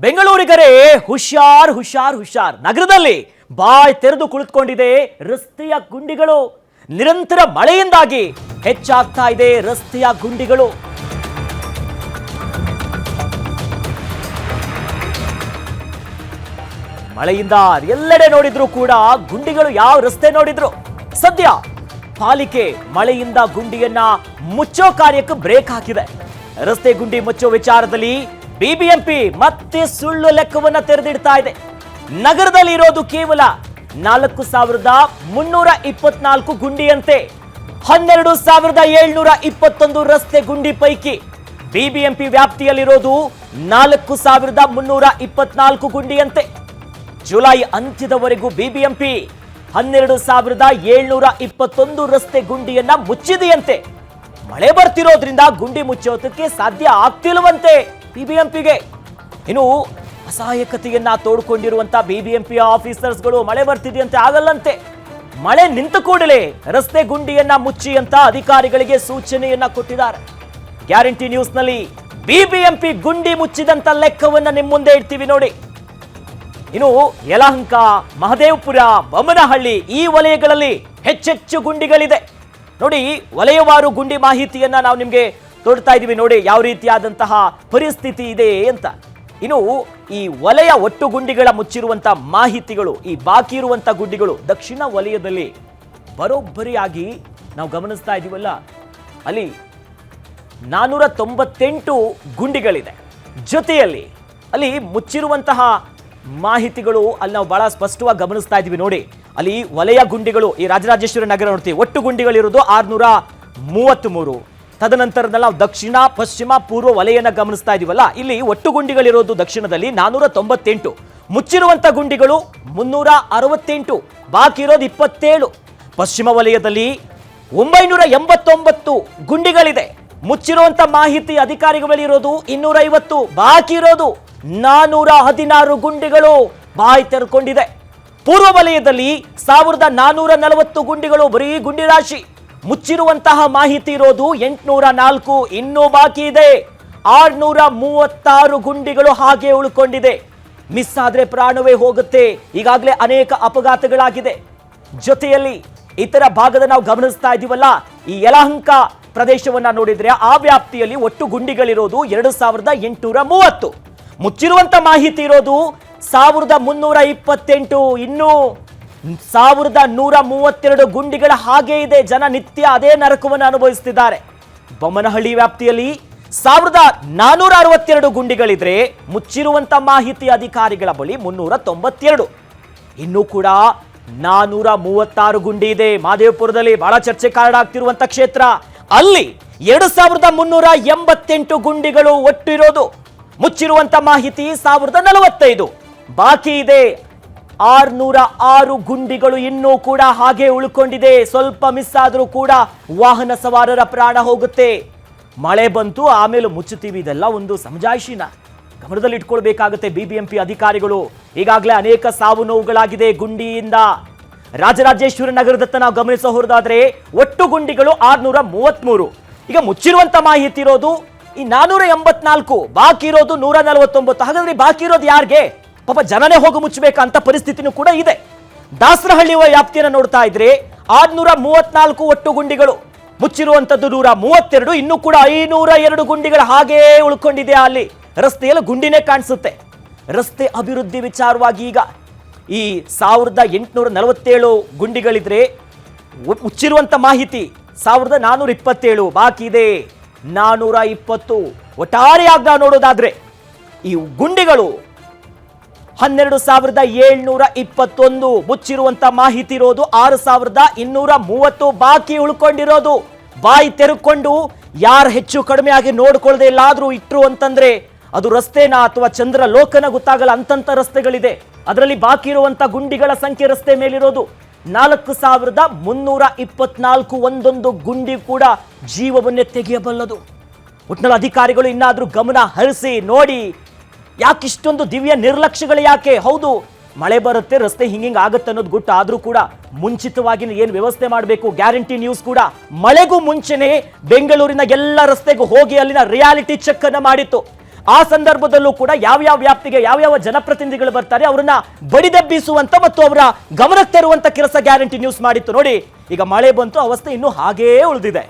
ಬೆಂಗಳೂರಿಗರೇ ಹುಷಾರ್ ಹುಷಾರ್ ಹುಷಾರ್. ನಗರದಲ್ಲಿ ಬಾಯ್ ತೆರೆದು ಕುಳಿತುಕೊಂಡಿದೆ ರಸ್ತೆಯ ಗುಂಡಿಗಳು. ನಿರಂತರ ಮಳೆಯಿಂದಾಗಿ ಹೆಚ್ಚಾಗ್ತಾ ಇದೆ ರಸ್ತೆಯ ಗುಂಡಿಗಳು. ಮಳೆಯಿಂದ ಎಲ್ಲೆಡೆ ನೋಡಿದ್ರು ಕೂಡ ಗುಂಡಿಗಳು ಯಾವ ರಸ್ತೆ ನೋಡಿದ್ರು. ಸದ್ಯ ಪಾಲಿಕೆ ಮಳೆಯಿಂದ ಗುಂಡಿಯನ್ನ ಮುಚ್ಚೋ ಕಾರ್ಯಕ್ಕೆ ಬ್ರೇಕ್ ಹಾಕಿದೆ. ರಸ್ತೆ ಗುಂಡಿ ಮುಚ್ಚೋ ವಿಚಾರದಲ್ಲಿ ಬಿಬಿಎಂಪಿ ಮತ್ತೆ ಸುಳ್ಳು ಲೆಕ್ಕವನ್ನ ತೆರೆದಿಡ್ತಾ ಇದೆ. ನಗರದಲ್ಲಿ ಇರೋದು ಕೇವಲ ನಾಲ್ಕು ಸಾವಿರದ ಮುನ್ನೂರ ಇಪ್ಪತ್ನಾಲ್ಕು ಗುಂಡಿಯಂತೆ ಹನ್ನೆರಡು ಸಾವಿರದ ಏಳ್ನೂರ ಇಪ್ಪತ್ತೊಂದು ರಸ್ತೆ ಗುಂಡಿ ಪೈಕಿ ಬಿಬಿಎಂಪಿ ವ್ಯಾಪ್ತಿಯಲ್ಲಿರೋದು ನಾಲ್ಕು ಸಾವಿರದ ಮುನ್ನೂರ ಇಪ್ಪತ್ನಾಲ್ಕು ಗುಂಡಿಯಂತೆ. ಜುಲೈ ಅಂತ್ಯದವರೆಗೂ ಬಿಬಿಎಂಪಿ ಹನ್ನೆರಡು ಸಾವಿರದ ಏಳ್ನೂರ ಇಪ್ಪತ್ತೊಂದು ರಸ್ತೆ ಗುಂಡಿಯನ್ನ ಮುಚ್ಚಿದೆಯಂತೆ. ಮಳೆ ಬರ್ತಿರೋದ್ರಿಂದ ಗುಂಡಿ ಮುಚ್ಚೋದಕ್ಕೆ ಸಾಧ್ಯ ಆಗ್ತಿಲ್ವಂತೆ. ಬಿಬಿಎಂಪಿಗೆ. ಇನ್ನು ಅಸಹಾಯಕತೆಯನ್ನ ತೋಡ್ಕೊಂಡಿರುವಂತ ಬಿಬಿಎಂಪಿ ಆಫೀಸರ್ಸ್ಗಳು ಮಳೆ ಬರ್ತಿದೆಯಂತೆ ಆಗಲ್ಲಂತೆ. ಮಳೆ ನಿಂತ ಕೂಡಲೇ ರಸ್ತೆ ಗುಂಡಿಯನ್ನ ಮುಚ್ಚಿ ಅಂತ ಅಧಿಕಾರಿಗಳಿಗೆ ಸೂಚನೆಯನ್ನ ಕೊಟ್ಟಿದ್ದಾರೆ. ಗ್ಯಾರಂಟಿ ನ್ಯೂಸ್ನಲ್ಲಿ ಬಿಬಿಎಂಪಿ ಗುಂಡಿ ಮುಚ್ಚಿದಂತ ಲೆಕ್ಕವನ್ನ ನಿಮ್ಮ ಮುಂದೆ ಇಡ್ತೀವಿ ನೋಡಿ. ಇನ್ನು ಯಲಹಂಕ, ಮಹದೇವಪುರ ಬೊಮ್ಮನಹಳ್ಳಿ ಈ ವಲಯಗಳಲ್ಲಿ ಹೆಚ್ಚೆಚ್ಚು ಗುಂಡಿಗಳಿದೆ. ನೋಡಿ, ವಲಯವಾರು ಗುಂಡಿ ಮಾಹಿತಿಯನ್ನ ನಾವು ನಿಮಗೆ ತೋಡ್ತಾ ಇದ್ದೀವಿ, ನೋಡಿ ಯಾವ ರೀತಿಯಾದಂತಹ ಪರಿಸ್ಥಿತಿ ಇದೆ ಅಂತ. ಇನ್ನು ಈ ವಲಯ ಒಟ್ಟು ಗುಂಡಿಗಳ ಮುಚ್ಚಿರುವಂತ ಮಾಹಿತಿಗಳು, ಈ ಬಾಕಿ ಇರುವಂತ ಗುಂಡಿಗಳು ದಕ್ಷಿಣ ವಲಯದಲ್ಲಿ ಬರೋಬ್ಬರಿಯಾಗಿ ನಾವು ಗಮನಿಸ್ತಾ ಇದೀವಲ್ಲ ಅಲ್ಲಿ ನಾನೂರ ತೊಂಬತ್ತೆಂಟು ಗುಂಡಿಗಳಿದೆ. ಜೊತೆಯಲ್ಲಿ ಅಲ್ಲಿ ಮುಚ್ಚಿರುವಂತಹ ಮಾಹಿತಿಗಳು ಅಲ್ಲಿ ನಾವು ಬಹಳ ಸ್ಪಷ್ಟವಾಗಿ ಗಮನಿಸ್ತಾ ಇದ್ದೀವಿ, ನೋಡಿ. ಅಲ್ಲಿ ವಲಯ ಗುಂಡಿಗಳು, ಈ ರಾಜರಾಜೇಶ್ವರಿ ನಗರ ನೋಡ್ತೀವಿ, ಒಟ್ಟು ಗುಂಡಿಗಳಿರೋದು ಆರ್ನೂರ ಮೂವತ್ತ್ ಮೂರು ತದನಂತರದಲ್ಲಿ ನಾವು ದಕ್ಷಿಣ, ಪಶ್ಚಿಮ, ಪೂರ್ವ ವಲಯನ ಗಮನಿಸ್ತಾ ಇದೀವಲ್ಲ, ಇಲ್ಲಿ ಒಟ್ಟು ಗುಂಡಿಗಳಿರೋದು ದಕ್ಷಿಣದಲ್ಲಿ ನಾನೂರ ತೊಂಬತ್ತೆಂಟು ಮುಚ್ಚಿರುವಂತ ಗುಂಡಿಗಳು ಮುನ್ನೂರ ಅರವತ್ತೆಂಟು ಬಾಕಿ ಇರೋದು ಇಪ್ಪತ್ತೇಳು. ಪಶ್ಚಿಮ ವಲಯದಲ್ಲಿ ಒಂಬೈನೂರ ಎಂಬತ್ತೊಂಬತ್ತು ಗುಂಡಿಗಳಿದೆ. ಮುಚ್ಚಿರುವಂತ ಮಾಹಿತಿ ಅಧಿಕಾರಿಗಳಿರೋದು ಇನ್ನೂರ ಐವತ್ತು ಬಾಕಿ ಇರೋದು ನಾನೂರ ಹದಿನಾರು ಗುಂಡಿಗಳು ಬಾಯಿ ತೆರೆದುಕೊಂಡಿದೆ. ಪೂರ್ವ ವಲಯದಲ್ಲಿ ಸಾವಿರದ ನಾನೂರ ನಲವತ್ತು ಗುಂಡಿಗಳು ಬರೀ ಗುಂಡಿ ರಾಶಿ. ಮುಚ್ಚಿರುವಂತಹ ಮಾಹಿತಿ ಇರೋದು ಎಂಟುನೂರ ನಾಲ್ಕು, ಇನ್ನೂ ಬಾಕಿ ಇದೆ. ಆರ್ನೂರ ಮೂವತ್ತಾರು ಗುಂಡಿಗಳು ಹಾಗೆ ಉಳ್ಕೊಂಡಿದೆ. ಮಿಸ್ ಆದ್ರೆ ಪ್ರಾಣವೇ ಹೋಗುತ್ತೆ. ಈಗಾಗಲೇ ಅನೇಕ ಅಪಘಾತಗಳಾಗಿದೆ. ಜೊತೆಯಲ್ಲಿ ಇತರ ಭಾಗದ ನಾವು ಗಮನಿಸ್ತಾ ಇದೀವಲ್ಲ, ಈ ಯಲಹಂಕ ಪ್ರದೇಶವನ್ನ ನೋಡಿದ್ರೆ ಆ ವ್ಯಾಪ್ತಿಯಲ್ಲಿ ಒಟ್ಟು ಗುಂಡಿಗಳಿರೋದು ಎರಡು ಸಾವಿರದ ಎಂಟುನೂರ ಮೂವತ್ತು. ಮುಚ್ಚಿರುವಂತ ಮಾಹಿತಿ ಇರೋದು ಸಾವಿರದ ಮುನ್ನೂರ ಇಪ್ಪತ್ತೆಂಟು, ಇನ್ನು ಸಾವಿರದ ನೂರ ಮೂವತ್ತೆರಡು ಗುಂಡಿಗಳ ಹಾಗೆ ಇದೆ. ಜನ ನಿತ್ಯ ಅದೇ ನರಕವನ್ನು ಅನುಭವಿಸುತ್ತಿದ್ದಾರೆ. ಬೊಮ್ಮನಹಳ್ಳಿ ವ್ಯಾಪ್ತಿಯಲ್ಲಿ ಸಾವಿರದ ನಾನೂರ ಅರವತ್ತೆರಡು ಗುಂಡಿಗಳಿದ್ರೆ ಮುಚ್ಚಿರುವಂತ ಮಾಹಿತಿ ಅಧಿಕಾರಿಗಳ ಬಳಿ ಮುನ್ನೂರ ತೊಂಬತ್ತೆರಡು. ಇನ್ನೂ ಕೂಡ ನಾನೂರ ಮೂವತ್ತಾರು ಗುಂಡಿ ಇದೆ. ಮಹದೇವಪುರದಲ್ಲಿ ಬಹಳ ಚರ್ಚೆ ಕಾರಣ ಆಗ್ತಿರುವಂತ ಕ್ಷೇತ್ರ. ಅಲ್ಲಿ ಎರಡು ಸಾವಿರದ ಮುನ್ನೂರ ಎಂಬತ್ತೆಂಟು ಗುಂಡಿಗಳು ಒಟ್ಟಿರೋದು. ಮುಚ್ಚಿರುವಂತ ಮಾಹಿತಿ ಸಾವಿರದ ನಲವತ್ತೈದು. ಬಾಕಿ ಇದೆ. ಆರ್ನೂರ ಆರು ಗುಂಡಿಗಳು ಇನ್ನೂ ಕೂಡ ಹಾಗೆ ಉಳ್ಕೊಂಡಿದೆ. ಸ್ವಲ್ಪ ಮಿಸ್ ಆದರೂ ಕೂಡ ವಾಹನ ಸವಾರರ ಪ್ರಾಣ ಹೋಗುತ್ತೆ. ಮಳೆ ಬಂತು, ಆಮೇಲೆ ಮುಚ್ಚುತ್ತೀವಿ. ಇದೆಲ್ಲ ಒಂದು ಸಮಜಾಯಿಷಿನ. ಗಮನದಲ್ಲಿ ಇಟ್ಕೊಳ್ಬೇಕಾಗುತ್ತೆ ಬಿಬಿಎಂಪಿ ಅಧಿಕಾರಿಗಳು. ಈಗಾಗಲೇ ಅನೇಕ ಸಾವು ನೋವುಗಳಾಗಿದೆ ಗುಂಡಿಯಿಂದ. ರಾಜರಾಜೇಶ್ವರ ನಗರದತ್ತ ನಾವು ಗಮನಿಸ ಹೊರದಾದ್ರೆ ಒಟ್ಟು ಗುಂಡಿಗಳು ಆರ್ನೂರ ಮೂವತ್ಮೂರು ಈಗ ಮುಚ್ಚಿರುವಂತ ಮಾಹಿತಿ ಇರೋದು ಈ ನಾನೂರ ಎಂಬತ್ನಾಲ್ಕು. ಬಾಕಿ ಇರೋದು ನೂರ ನಲವತ್ತೊಂಬತ್ತು. ಹಾಗಾದ್ರೆ ಬಾಕಿ ಇರೋದು ಯಾರಿಗೆ? ಪಾಪ ಜನನೇ ಹೋಗಿ ಮುಚ್ಚಬೇಕಂತ ಪರಿಸ್ಥಿತಿನೂ ಕೂಡ ಇದೆ. ದಾಸರಹಳ್ಳಿ ವ್ಯಾಪ್ತಿಯನ್ನು ನೋಡ್ತಾ ಇದ್ರೆ ಆರ್ನೂರ ಮೂವತ್ನಾಲ್ಕು ಒಟ್ಟು ಗುಂಡಿಗಳು, ಮುಚ್ಚಿರುವಂತದ್ದು ನೂರ ಮೂವತ್ತೆರಡು ಇನ್ನೂ ಕೂಡ ಐನೂರ ಎರಡು ಗುಂಡಿಗಳು ಹಾಗೇ ಉಳ್ಕೊಂಡಿದೆ ಅಲ್ಲಿ. ರಸ್ತೆಯಲ್ಲಿ ಗುಂಡಿನೇ ಕಾಣಿಸುತ್ತೆ. ರಸ್ತೆ ಅಭಿವೃದ್ಧಿ ವಿಚಾರವಾಗಿ ಈಗ ಈ ಸಾವಿರದ ಎಂಟುನೂರ ನಲವತ್ತೇಳು ಗುಂಡಿಗಳಿದ್ರೆ ಮುಚ್ಚಿರುವಂತ ಮಾಹಿತಿ ಸಾವಿರದ ನಾನೂರ ಇಪ್ಪತ್ತೇಳು ಬಾಕಿ ಇದೆ ನಾನೂರ ಇಪ್ಪತ್ತು ಒಟ್ಟಾರೆಯಾಗ ನೋಡೋದಾದ್ರೆ ಈ ಗುಂಡಿಗಳು ಹನ್ನೆರಡು ಸಾವಿರದ ಏಳ್ನೂರ ಇಪ್ಪತ್ತೊಂದು ಮುಚ್ಚಿರುವಂತ ಮಾಹಿತಿ ಇರೋದು, ಆರು ಸಾವಿರದ ಇನ್ನೂರ ಮೂವತ್ತು ಬಾಕಿ ಉಳ್ಕೊಂಡಿರೋದು. ಬಾಯಿ ತೆರೆಕೊಂಡು ಯಾರು ಹೆಚ್ಚು ಕಡಿಮೆ ಆಗಿ ನೋಡ್ಕೊಳ್ಳದೆ ಎಲ್ಲಾದ್ರೂ ಇಟ್ರು ಅಂತಂದ್ರೆ ಅದು ರಸ್ತೆನ ಅಥವಾ ಚಂದ್ರ ಲೋಕನ ಗೊತ್ತಾಗಲ್ಲ, ಅಂತಂತ ರಸ್ತೆಗಳಿದೆ. ಅದರಲ್ಲಿ ಬಾಕಿ ಇರುವಂತ ಗುಂಡಿಗಳ ಸಂಖ್ಯೆ ರಸ್ತೆ ಮೇಲಿರೋದು. ನಾಲ್ಕು ಸಾವಿರದ ಮುನ್ನೂರ ಇಪ್ಪತ್ನಾಲ್ಕು ಒಂದೊಂದು ಗುಂಡಿ ಕೂಡ ಜೀವವನ್ನೇ ತೆಗೆಯಬಲ್ಲದು. ಒಟ್ಟಿನಲ್ಲಿ ಅಧಿಕಾರಿಗಳು ಇನ್ನಾದರೂ ಗಮನ ಹರಿಸಿ ನೋಡಿ ಯಾಕಿಷ್ಟೊಂದು ದಿವ್ಯ ನಿರ್ಲಕ್ಷ್ಯಗಳು ಯಾಕೆ? ಹೌದು, ಮಳೆ ಬರುತ್ತೆ, ರಸ್ತೆ ಹಿಂಗಿಂಗ್ ಆಗುತ್ತೆ ಅನ್ನೋದು ಗೊತ್ತು ಆದ್ರೂ ಕೂಡ ಮುಂಚಿತವಾಗಿ ಏನು ವ್ಯವಸ್ಥೆ ಮಾಡಬೇಕು? ಗ್ಯಾರಂಟಿ ನ್ಯೂಸ್ ಕೂಡ. ಮಳೆಗೂ ಮುಂಚೆನೇ ಬೆಂಗಳೂರಿನ ಎಲ್ಲ ರಸ್ತೆಗೂ ಹೋಗಿ ಅಲ್ಲಿನ ರಿಯಾಲಿಟಿ ಚೆಕ್ ಅನ್ನು ಮಾಡಿತ್ತು. ಆ ಸಂದರ್ಭದಲ್ಲೂ ಕೂಡ ಯಾವ್ಯಾವ ವ್ಯಾಪ್ತಿಗೆ ಯಾವ್ಯಾವ ಜನಪ್ರತಿನಿಧಿಗಳು ಬರ್ತಾರೆ, ಅವರನ್ನ ಬಡಿದೆಬ್ಬಿಸುವಂತ ಮತ್ತು ಅವರ ಗಮನಕ್ಕೆ ತರುವಂತ ಕೆಲಸ ಗ್ಯಾರಂಟಿ ನ್ಯೂಸ್ ಮಾಡಿತ್ತು. ನೋಡಿ, ಈಗ ಮಳೆ ಬಂತು, ಅವಸ್ಥೆ ಇನ್ನೂ ಹಾಗೇ ಉಳಿದಿದೆ.